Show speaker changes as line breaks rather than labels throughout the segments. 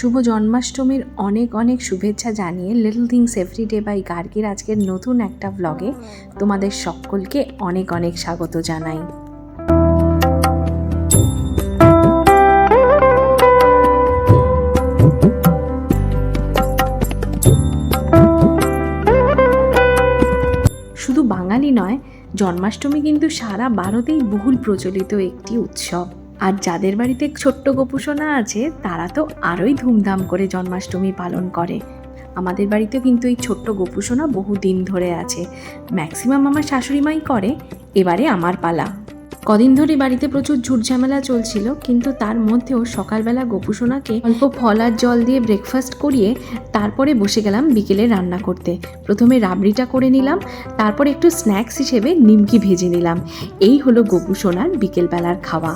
শুভ জন্মাষ্টমীর অনেক অনেক শুভেচ্ছা জানিয়ে little things every day by গার্গির আজকের নতুন একটা ব্লগে তোমাদের সকলকে অনেক অনেক স্বাগত জানাই। শুধু বাঙালি নয়, জন্মাষ্টমী কিন্তু সারা ভারতেই বহুল প্রচলিত একটি উৎসব। আর যাদের বাড়িতে ছোট্ট গোপুসোনা আছে, তারা তো আরোই ধুমধাম করে জন্মাষ্টমী পালন করে। আমাদের বাড়িতেও কিন্তু এই ছোট্ট গোপুসোনা বহু দিন ধরে আছে। ম্যাক্সিমাম আমার শাশুড়ি মাই করে, এবারে আমার পালা। কদিন ধরে বাড়িতে প্রচুর ঝুটঝামেলা চলছিল, কিন্তু তার মধ্যেও সকালবেলা গোপুসোনাকে অল্প ফল আর জল দিয়ে ব্রেকফাস্ট করিয়ে তারপরে বসে গেলাম বিকেলে রান্না করতে। প্রথমে রাবড়িটা করে নিলাম, তারপর একটু স্ন্যাক্স হিসেবে নিমকি ভেজে নিলাম। এই হলো গোপুসোনার বিকেলবেলার খাওয়া।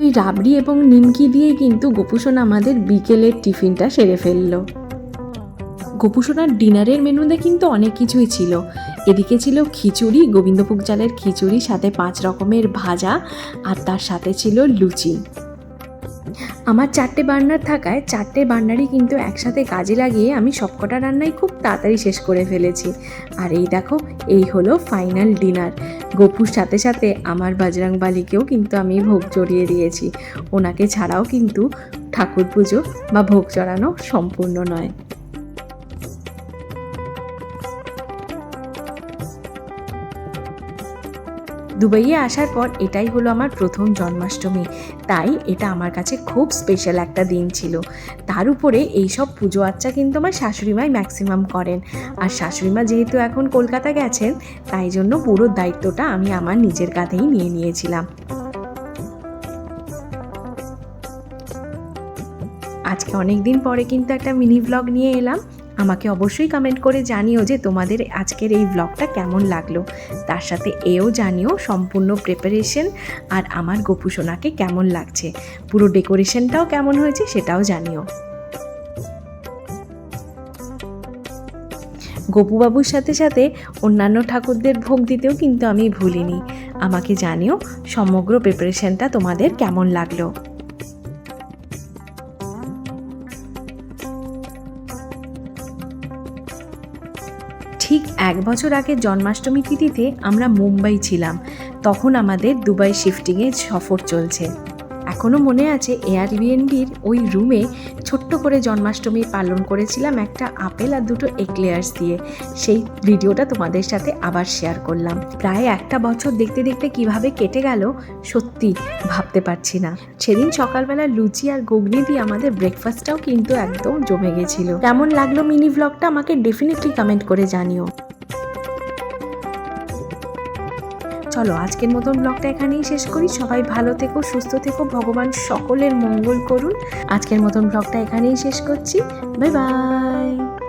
ওই রাবড়ি এবং নিমকি দিয়ে কিন্তু গোপুসোনা আমাদের বিকেলের টিফিনটা সেরে ফেলল। গোপুসোনার ডিনারের মেনুতে কিন্তু অনেক কিছুই ছিল। এদিকে ছিল খিচুড়ি, গোবিন্দভোগ চালের খিচুড়ি, সাথে পাঁচ রকমের ভাজা, আর তার সাথে ছিল লুচি। আমার চারটে বার্নার থাকায় চারটে বার্নারই কিন্তু একসাথে কাজে লাগিয়ে আমি সবকটা রান্নাই খুব তাড়াতাড়ি শেষ করে ফেলেছি। আর এই দেখো, এই হলো ফাইনাল ডিনার গপুর সাথে সাথে আমার বাজরাং বালিকেও কিন্তু আমি ভোগ চড়িয়ে দিয়েছি। ওনাকে ছাড়াও কিন্তু ঠাকুর পুজো বা ভোগ চড়ানো সম্পূর্ণ নয়। দুবাইয়ে আসার পর এটাই হলো আমার প্রথম জন্মাষ্টমী। তাই এটা আমার কাছে খুব স্পেশাল একটা দিন ছিল। তার উপরে এইসব পুজো আচ্চা কিন্তু আমার শাশুড়িমাই ম্যাক্সিমাম করেন। আর শাশুড়িমা যেহেতু এখন কলকাতা গেছেন, তাই জন্য পুরো দায়িত্বটা আমি আমার নিজের কাঁধেই নিয়ে নিয়েছিলাম। আজকে অনেক দিন পরে কিন্তু একটা মিনি ব্লগ নিয়ে এলাম। আমাকে অবশ্যই কমেন্ট করে জানিও যে তোমাদের আজকের এই ব্লগটা কেমন লাগল। তার সাথে এও জানিও সম্পূর্ণ প্রিপারেশন আর আমার গোপুসোনাকে কেমন লাগছে। পুরো ডেকোরেশনটাও কেমন হয়েছে সেটাও জানিও। গোপুবাবুর সাথে সাথে অন্যান্য ঠাকুরদের ভোগ দিতেও কিন্তু আমি ভুলিনি। আমাকে জানিও সমগ্র প্রিপারেশনটা তোমাদের কেমন লাগল। ঠিক এক বছর আগে জন্মাষ্টমী তিথিতে আমরা মুম্বাই ছিলাম। তখন আমাদের দুবাই শিফটিংয়ে সফর চলছে। এখনও মনে আছে এয়ারবিএনবির ওই রুমে ছোট্ট করে জন্মাষ্টমী পালন করেছিলাম একটা আপেল আর দুটো এক্লেয়ার্স দিয়ে। সেই ভিডিওটা তোমাদের সাথে আবার শেয়ার করলাম। প্রায় একটা বছর দেখতে দেখতে কীভাবে কেটে গেল, সত্যি ভাবতে পারছি না। সেদিন সকালবেলা লুচি আর ঘুগনি দিয়ে আমাদের ব্রেকফাস্টটাও কিন্তু একদম জমে গেছিল। কেমন লাগল মিনি ভ্লগটা আমাকে ডেফিনেটলি কমেন্ট করে জানিও। চলো, আজকের মতন ব্লগটা এখানেই শেষ করি। সবাই ভালো থেকো, সুস্থ থেকো, ভগবান সকলের মঙ্গল করুন। আজকের মতন ব্লগটা এখানেই শেষ করছি। Bye bye